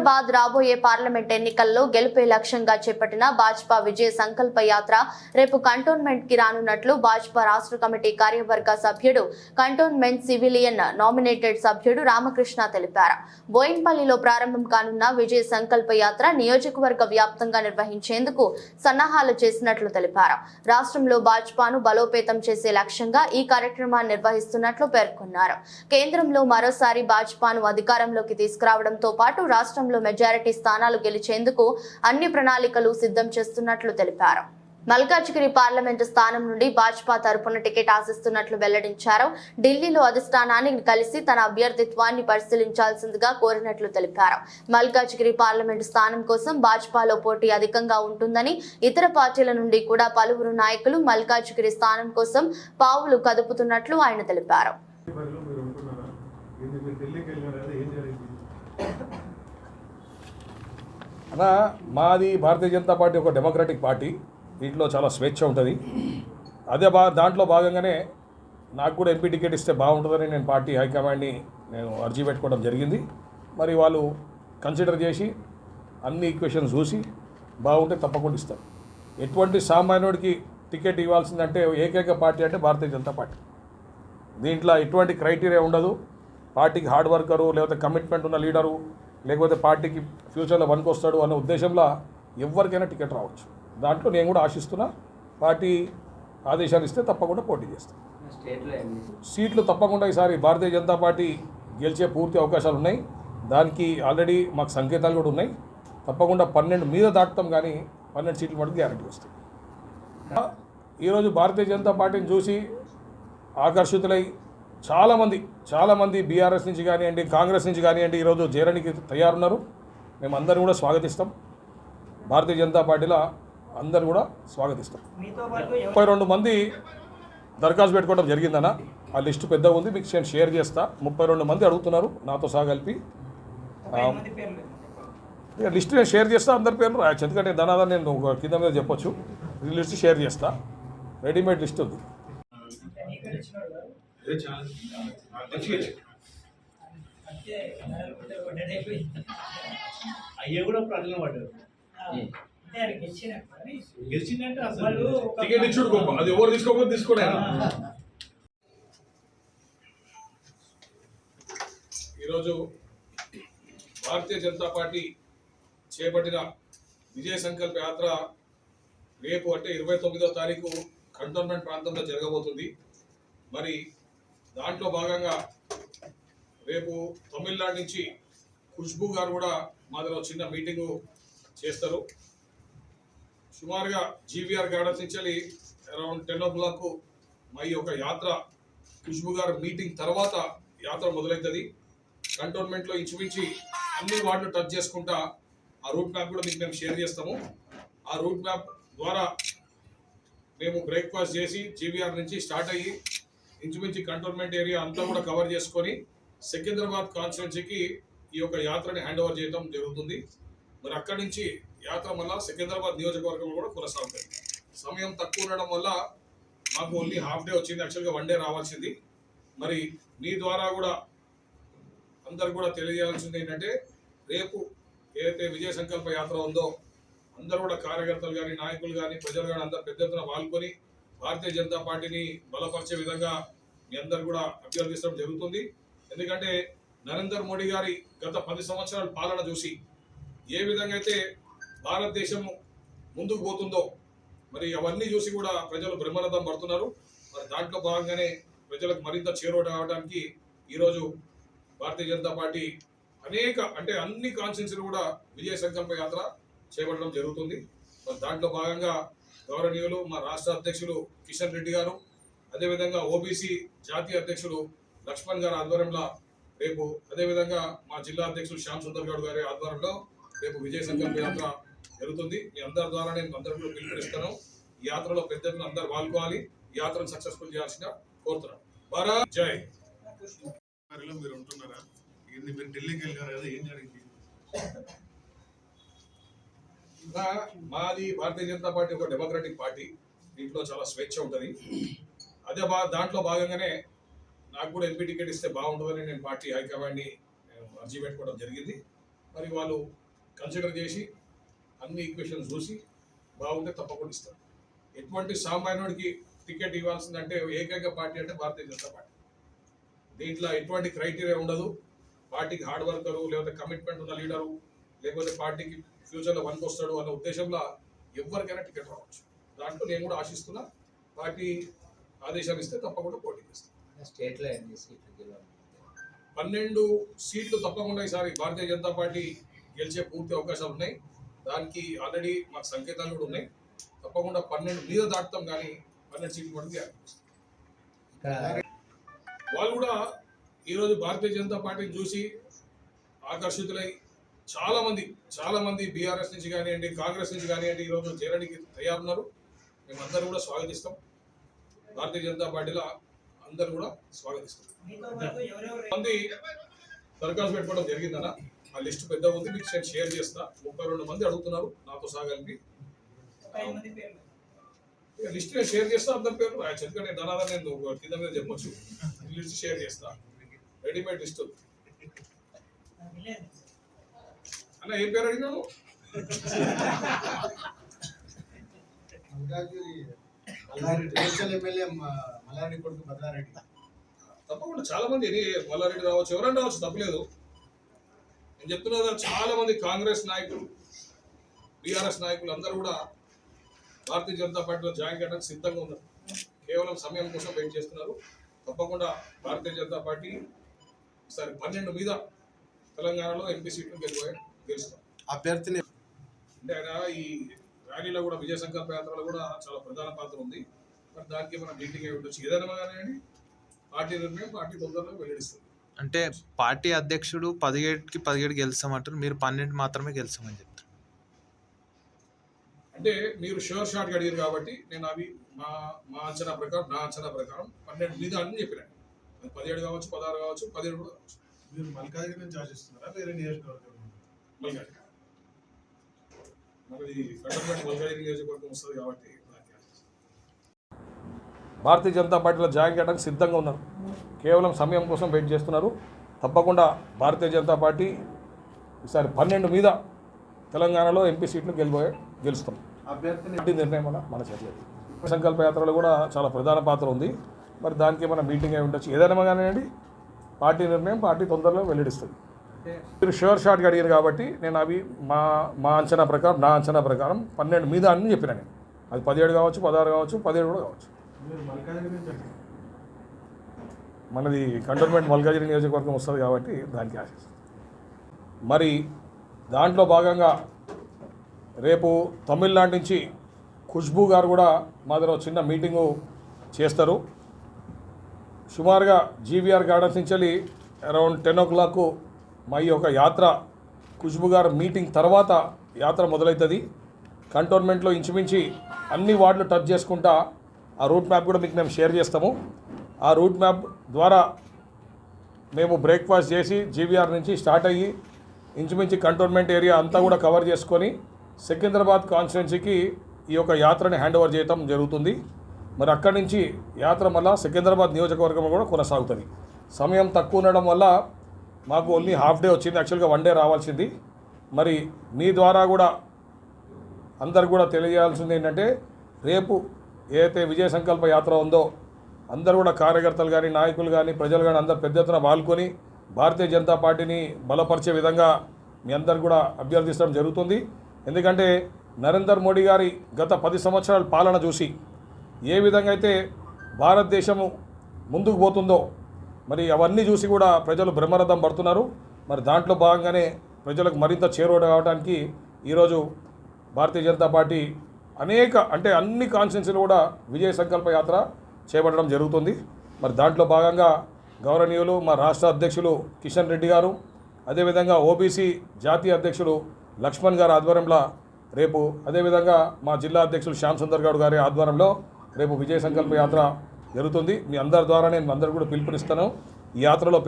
హైదరాబాద్ రాబోయే పార్లమెంట్ ఎన్నికల్లో గెలుపే లక్ష్యంగా చేపట్టిన భాజపా విజయ సంకల్ప యాత్ర రేపు కంటోన్మెంట్కి రానున్నట్లు భాజపా రాష్ట్ర కమిటీ కార్యవర్గ సభ్యుడు కంటోన్మెంట్ సివిలియన్ నామినేటెడ్ సభ్యుడు రామకృష్ణ తెలిపారు. బోయిన్పల్లిలో ప్రారంభం కానున్న విజయ సంకల్ప యాత్ర నియోజకవర్గ వ్యాప్తంగా నిర్వహించేందుకు సన్నాహాలు చేసినట్లు తెలిపారు. రాష్ట్రంలో భాజపాను బలోపేతం చేసే లక్ష్యంగా ఈ కార్యక్రమాన్ని నిర్వహిస్తున్నట్లు పేర్కొన్నారు. కేంద్రంలో మరోసారి భాజపాను అధికారంలోకి తీసుకురావడంతో పాటు రాష్ట్రంలో మెజారిటీ స్థానాలు గెలిచేందుకు అన్ని ప్రణాళికలు సిద్ధం చేస్తున్నట్లు తెలిపారు. మల్కాజ్గిరి పార్లమెంటు స్థానం నుండి భాజపా తరపున టికెట్ ఆశిస్తున్నట్లు వెల్లడించారు. ఢిల్లీలో అధిష్టానాన్ని కలిసి తన అభ్యర్థిత్వాన్ని పరిశీలించాల్సిందిగా కోరినట్లు తెలిపారు. మల్కాజ్గిరి పార్లమెంటు స్థానం కోసం భాజపాలో పోటీ అధికంగా ఉంటుందని ఇతర పార్టీల నుండి కూడా పలువురు నాయకులు మల్కాజ్గిరి స్థానం కోసం పావులు కదుపుతున్నట్లు ఆయన తెలిపారు పరిలో మీరు ఉంటున్నారా ఇది మీరు ఢిల్లీకి వెళ్ళినారు కదా ఏం జరిగింది అన్న మాది భారతీయ జనతా పార్టీ ఒక డెమోక్రటిక్ పార్టీ. దీంట్లో చాలా స్వేచ్ఛ ఉంటుంది. అదే బా దాంట్లో భాగంగానే నాకు కూడా ఎంపీ టికెట్ ఇస్తే బాగుంటుందని నేను పార్టీ హైకమాండ్ని నేను అర్జీ పెట్టుకోవడం జరిగింది. మరి వాళ్ళు కన్సిడర్ చేసి అన్ని ఈక్వేషన్స్ చూసి బాగుంటే తప్పకుండా ఇస్తారు. ఎటువంటి సామాన్యుడికి టికెట్ ఇవ్వాల్సిందంటే ఏకైక పార్టీ అంటే భారతీయ జనతా పార్టీ. దీంట్లో ఎటువంటి క్రైటీరియా ఉండదు. పార్టీకి హార్డ్ వర్కరు లేకపోతే కమిట్మెంట్ ఉన్న లీడరు లేకపోతే పార్టీకి ఫ్యూచర్లో వస్తాడు అనే ఉద్దేశంలో ఎవరికైనా టికెట్ రావచ్చు. దాంట్లో నేను కూడా ఆశిస్తున్నా పార్టీ ఆదేశాలు ఇస్తే తప్పకుండా పోటీ చేస్తాను సీట్లు తప్పకుండా ఈసారి భారతీయ జనతా పార్టీ గెలిచే పూర్తి అవకాశాలు ఉన్నాయి. దానికి ఆల్రెడీ మాకు సంకేతాలు కూడా ఉన్నాయి. తప్పకుండా పన్నెండు మీద దాటుతాం కానీ పన్నెండు సీట్లు మటుకు గ్యారంటీ వస్తాయి. ఈరోజు భారతీయ జనతా పార్టీని చూసి ఆకర్షితులై చాలామంది చాలామంది బీఆర్ఎస్ నుంచి కానివ్వండి కాంగ్రెస్ నుంచి కానివ్వండి ఈరోజు చేరడానికి తయారున్నారు. మేము అందరం కూడా స్వాగతిస్తాం. భారతీయ జనతా పార్టీలో అందరు కూడా స్వాగతిస్తాం. ముప్పై రెండు మంది దరఖాస్తు పెట్టుకోవడం జరిగిందన్న. ఆ లిస్టు పెద్దగా ఉంది మీకు నేను షేర్ చేస్తా. ముప్పై రెండు మంది అడుగుతున్నారు నాతో సహా కలిపి. లిస్ట్ నేను షేర్ చేస్తా అందరి పేర్లు రాయొచ్చు ఎందుకంటే ధనాదాన్ని నేను ఒక కింద మీద చెప్పొచ్చు. ఈ లిస్ట్ షేర్ చేస్తా. రెడీమేడ్ లిస్ట్ ఉంది. చాలా మంచిగా అయ్యే కూడా ప్రజలు పడ్డారు. గెలిచిందంటే అసలు టికెట్ ఇచ్చుడు గొప్ప అది ఎవరు తీసుకోకపోతే తీసుకోలే ఈరోజు భారతీయ జనతా పార్టీ చేపట్టిన విజయ సంకల్ప యాత్ర రేపు అంటే ఇరవై తొమ్మిదో తారీఖు కంటోన్మెంట్ ప్రాంతంలో జరగబోతుంది. మరి దాంట్లో భాగంగా రేపు తమిళనాడు నుంచి ఖుష్బు గారు కూడా మాదిలో చిన్న మీటింగు చేస్తారు. సుమారుగా జీవీఆర్ గార్డెన్స్ నుంచి వెళ్ళి అరౌండ్ టెన్ ఓ క్లాక్ మా యొక్క యాత్ర ఖుష్బు గారు మీటింగ్ తర్వాత యాత్ర మొదలవుతుంది. కంటోన్మెంట్లో ఇంచుమించి అన్ని వార్డులు టచ్ చేసుకుంటా ఆ రూట్ మ్యాప్ కూడా మీకు మేము షేర్ చేస్తాము. ఆ రూట్ మ్యాప్ ద్వారా మేము బ్రేక్ఫాస్ట్ చేసి జీవీఆర్ నుంచి స్టార్ట్ అయ్యి ఇంచుమించి కంటోన్మెంట్ ఏరియా అంతా కూడా కవర్ చేసుకొని సికింద్రాబాద్ కాన్స్టిట్యున్సీకి ఈ యొక్క యాత్రని హ్యాండ్ ఓవర్ చేయడం జరుగుతుంది. మరి అక్కడి నుంచి యాత్ర మళ్ళా సికింద్రాబాద్ నియోజకవర్గంలో కూడా కొనసాగుతుంది సమయం తక్కువ ఉండడం వల్ల మాకు ఓన్లీ హాఫ్ డే వచ్చింది. యాక్చువల్గా వన్ డే రావాల్సింది. మరి మీ ద్వారా కూడా అందరు కూడా తెలియజేయాల్సింది ఏంటంటే రేపు ఏదైతే విజయ సంకల్ప యాత్ర ఉందో అందరూ కూడా కార్యకర్తలు కానీ నాయకులు కానీ ప్రజలు కానీ అందరు పెద్ద ఎత్తున పాల్గొని భారతీయ జనతా పార్టీని బలపరిచే విధంగా మీ అందరు కూడా అభ్యర్థించడం జరుగుతుంది. ఎందుకంటే నరేంద్ర మోడీ గారి గత పది సంవత్సరాల పాలన చూసి ఏ విధంగా అయితే భారతదేశం ముందుకు పోతుందో మరి అవన్నీ చూసి కూడా ప్రజలు బ్రహ్మరథం పడుతున్నారు. మరి దాంట్లో భాగంగానే ప్రజలకు మరింత చేరువ కావడానికి ఈరోజు భారతీయ జనతా పార్టీ అనేక అంటే అన్ని కాన్స్టిట్యూన్సీలు కూడా విజయ సంకల్ప యాత్ర చేపట్టడం జరుగుతుంది. మరి దాంట్లో భాగంగా గౌరవనీయులు మా రాష్ట్ర అధ్యక్షులు కిషన్ రెడ్డి గారు అదేవిధంగా ఓబీసీ జాతీయ అధ్యక్షులు లక్ష్మణ్ గారి ఆధ్వర్యంలో రేపు అదేవిధంగా మా జిల్లా అధ్యక్షులు శ్యామ్ సుందర్ గౌడ్ గారి ఆధ్వర్యంలో రేపు విజయ సంకల్ప యాత్ర జరుగుతుంది. మీ అందరి ద్వారా నేను అందరిలో పిలుపునిస్తాను ఈ యాత్రలో పెద్ద అందరు పాల్గొనాలి. ఈ యాత్రను సక్సెస్ఫుల్ చేయాల్సిన కోరుతున్నాను. భారత్ జై. మీరు ఉంటున్నారా? మీరు ఢిల్లీకి వెళ్ళినారు కదా ఏం జరిగింది? మాది భారతీయ జనతా పార్టీ ఒక డెమోక్రటిక్ పార్టీ. దీంట్లో చాలా స్వేచ్ఛ ఉంటుంది. అదే బా దాంట్లో భాగంగానే నాకు కూడా ఎంపీ టికెట్ ఇస్తే బాగుంటుందని నేను పార్టీ హైకమాండ్ని అర్జీ పెట్టుకోవడం జరిగింది. మరి వాళ్ళు కన్సిడర్ చేసి అన్ని ఈక్వేషన్స్ చూసి బాగుంటే తప్పకుండా ఇస్తారు. ఎటువంటి సామాన్యుడికి టికెట్ ఇవ్వాల్సిందంటే ఏకైక పార్టీ అంటే భారతీయ జనతా పార్టీ. దీంట్లో ఎటువంటి క్రైటీరియా ఉండదు. పార్టీకి హార్డ్ వర్కరు లేకపోతే కమిట్మెంట్ ఉన్న లీడరు లేకపోతే పార్టీకి ఫ్యూచర్లో వన్కి వస్తాడు అన్న ఉద్దేశంలో ఎవరికైనా టికెట్ రావచ్చు. దాంట్లో నేను కూడా ఆశిస్తున్నా పార్టీ ఆదేశాలు ఇస్తే తప్పకుండా పోటీ చేస్తాను స్టేట్లో ఎన్ని సీట్లు గెలవాలి పన్నెండు సీట్లు తప్పకుండా ఈసారి భారతీయ జనతా పార్టీ గెలిచే పూర్తి అవకాశాలు ఉన్నాయి. దానికి ఆల్రెడీ మాకు సంకేతాలు కూడా ఉన్నాయి. తప్పకుండా పన్నెండు మీద దాటుతాం కానీ పన్నెండు సీట్లు ఇక్కడ వాళ్ళు కూడా ఈరోజు భారతీయ జనతా పార్టీని చూసి ఆకర్షితులై చాలా మంది చాలా మంది బీఆర్ఎస్ నుంచి కానివ్వండి కాంగ్రెస్ నుంచి కానివ్వండి ఈరోజు చేరడానికి తయారున్నారు. మేమందరూ కూడా స్వాగతిస్తాం. భారతీయ జనతా పార్టీలో అందరూ కూడా స్వాగతిస్తాం మంది దరఖాస్తు పెట్టుకోవడం జరిగిందన్న ఆ లిస్ట్ పెద్ద ఉంది మీకు నేను షేర్ చేస్తా. ముప్పై రెండు మంది అడుగుతున్నారు నాతో సాగలిపి లిస్ట్ నేను షేర్ చేస్తా అందరి పేరు ఎందుకంటే నేను ధనాదం నేను కింద మీద చెప్పొచ్చు. లిస్ట్ షేర్ చేస్తా. Readymade list. ఉంది. అన్న ఏం పేరు అడిగినావు? ఎమ్మెల్యే మల్లారెడ్డి కొడుకు భద్రారెడ్డి తప్పకుండా చాలా మంది మల్లారెడ్డి రావచ్చు ఎవరైనా రావచ్చు తప్పలేదు. నేను చెప్తున్నా చాలా మంది కాంగ్రెస్ నాయకులు బీఆర్ఎస్ నాయకులు అందరూ కూడా భారతీయ జనతా పార్టీలో జాయిన్ చేయడానికి సిద్ధంగా ఉన్నారు. కేవలం సమయం కోసం వెయిట్ చేస్తున్నారు. తప్పకుండా భారతీయ జనతా పార్టీ ఈసారి పన్నెండు మీద తెలంగాణలో ఎంపీ సీట్లు గెలిపోయి గెలుస్తాం అభ్యర్థిని అంటే ఆయన ఈ ర్యాలీలో కూడా విజయ సంకల్ప యాత్రలో కూడా చాలా ప్రధాన పాత్ర ఉంది. మరి దానికి మన మీటింగ్ అయి ఉండొచ్చు? ఏదైనా కానీ పార్టీ నిర్ణయం పార్టీ తొందరలో వెల్లడిస్తుంది. అంటే పార్టీ అధ్యక్షుడు పదిహేడుకి పదిహేడు గెలుస్తామంటారు మీరు పన్నెండు మాత్రమే గెలుస్తామని చెప్తారు. అంటే మీరు షూర్ షాట్గా అడిగారు కాబట్టి నేను అవి మా మా అంచనా ప్రకారం నా అంచనా ప్రకారం పన్నెండు మీద అని చెప్పినాను అది పదిహేడు కావచ్చు పదహారు కావచ్చు పదిహేడు కూడా కావచ్చు. మీరు మల్కాజ్గిరి నుంచి ఆశిస్తున్నారా వేరే నియోజకవర్గం మనది నియోజకవర్గం వస్తుంది కాబట్టి. భారతీయ జనతా పార్టీలో జాయిన్ చేయడానికి సిద్ధంగా ఉన్నారు. కేవలం సమయం కోసం వెయిట్ చేస్తున్నారు. తప్పకుండా భారతీయ జనతా పార్టీ ఈసారి పన్నెండు మీద తెలంగాణలో ఎంపీ సీట్లు గెలిపోయే గెలుస్తాం. అభ్యర్థిని పార్టీ నిర్ణయం వల్ల మన చేతిలో సంకల్ప యాత్రలో కూడా చాలా ప్రధాన పాత్ర ఉంది. మరి దానికి ఏమైనా మీటింగ్ అయి ఉండొచ్చు. ఏదైనా కానివ్వండి పార్టీ నిర్ణయం పార్టీ తొందరలో వెల్లడిస్తుంది. మీరు షూర్ షాట్గా అడిగారు కాబట్టి నేను అవి మా మా అంచనా ప్రకారం నా అంచనా ప్రకారం పన్నెండు మీద అని చెప్పిన నేను. అది పదిహేడు కావచ్చు పదహారు కావచ్చు పదిహేడు కూడా కావచ్చు. మనది కంటోన్మెంట్ మల్కాజిరి నియోజకవర్గం వస్తుంది కాబట్టి దానికి ఆశిస్తాం. మరి దాంట్లో భాగంగా రేపు తమిళనాడు నుంచి ఖుష్బూ గారు కూడా మా దగ్గర చిన్న మీటింగు చేస్తారు. సుమారుగా జీవీఆర్ గార్డెన్స్ నుంచి వెళ్ళి అరౌండ్ టెన్ ఓ క్లాక్ మా ఈ యొక్క యాత్ర ఖుష్బు గారు మీటింగ్ తర్వాత యాత్ర మొదలవుతుంది కంటోన్మెంట్లో ఇంచుమించి అన్ని వార్డులు టచ్ చేసుకుంటా ఆ రూట్ మ్యాప్ కూడా మీకు మేము షేర్ చేస్తాము. ఆ రూట్ మ్యాప్ ద్వారా మేము బ్రేక్ఫాస్ట్ చేసి జీవీఆర్ నుంచి స్టార్ట్ అయ్యి ఇంచుమించి కంటోన్మెంట్ ఏరియా అంతా కూడా కవర్ చేసుకొని సికింద్రాబాద్ కాన్స్టిట్యున్సీకి ఈ యొక్క యాత్రని హ్యాండ్ ఓవర్ చేయటం జరుగుతుంది. మరి అక్కడి నుంచి యాత్ర మళ్ళా సికింద్రాబాద్ నియోజకవర్గం కూడా కొనసాగుతుంది. సమయం తక్కువ ఉండడం వల్ల మాకు ఓన్లీ హాఫ్ డే వచ్చింది. యాక్చువల్గా వన్ డే రావాల్సింది. మరి మీ ద్వారా కూడా అందరు కూడా తెలియజేయాల్సింది ఏంటంటే రేపు ఏదైతే విజయ సంకల్ప యాత్ర ఉందో అందరూ కూడా కార్యకర్తలు కానీ నాయకులు కానీ ప్రజలు కానీ అందరు పెద్ద ఎత్తున పాల్గొని భారతీయ జనతా పార్టీని బలపరిచే విధంగా మీ అందరు కూడా అభ్యర్థించడం జరుగుతుంది. ఎందుకంటే నరేందర్ మోడీ గారి గత పది సంవత్సరాల పాలన చూసి ఏ విధంగా అయితే భారతదేశము ముందుకు పోతుందో మరి అవన్నీ చూసి కూడా ప్రజలు బ్రహ్మరథం పడుతున్నారు. మరి దాంట్లో భాగంగానే ప్రజలకు మరింత చేరువ కావడానికి ఈరోజు భారతీయ జనతా పార్టీ అనేక అంటే అన్ని కాన్స్టిట్యున్సీలు కూడా విజయ సంకల్ప యాత్ర చేపట్టడం జరుగుతుంది. మరి దాంట్లో భాగంగా గౌరవనీయులు మా రాష్ట్ర అధ్యక్షులు కిషన్ రెడ్డి గారు అదేవిధంగా ఓబీసీ జాతీయ అధ్యక్షులు లక్ష్మణ్ గారి ఆధ్వర్యంలో రేపు అదేవిధంగా మా జిల్లా అధ్యక్షులు శ్యామ్ సుందర్ గౌడ్ గారి ఆధ్వర్యంలో రేపు విజయ సంకల్ప యాత్ర జరుగుతుంది. మీ అందరి ద్వారా నేను అందరు కూడా పిలుపునిస్తాను ఈ యాత్రలో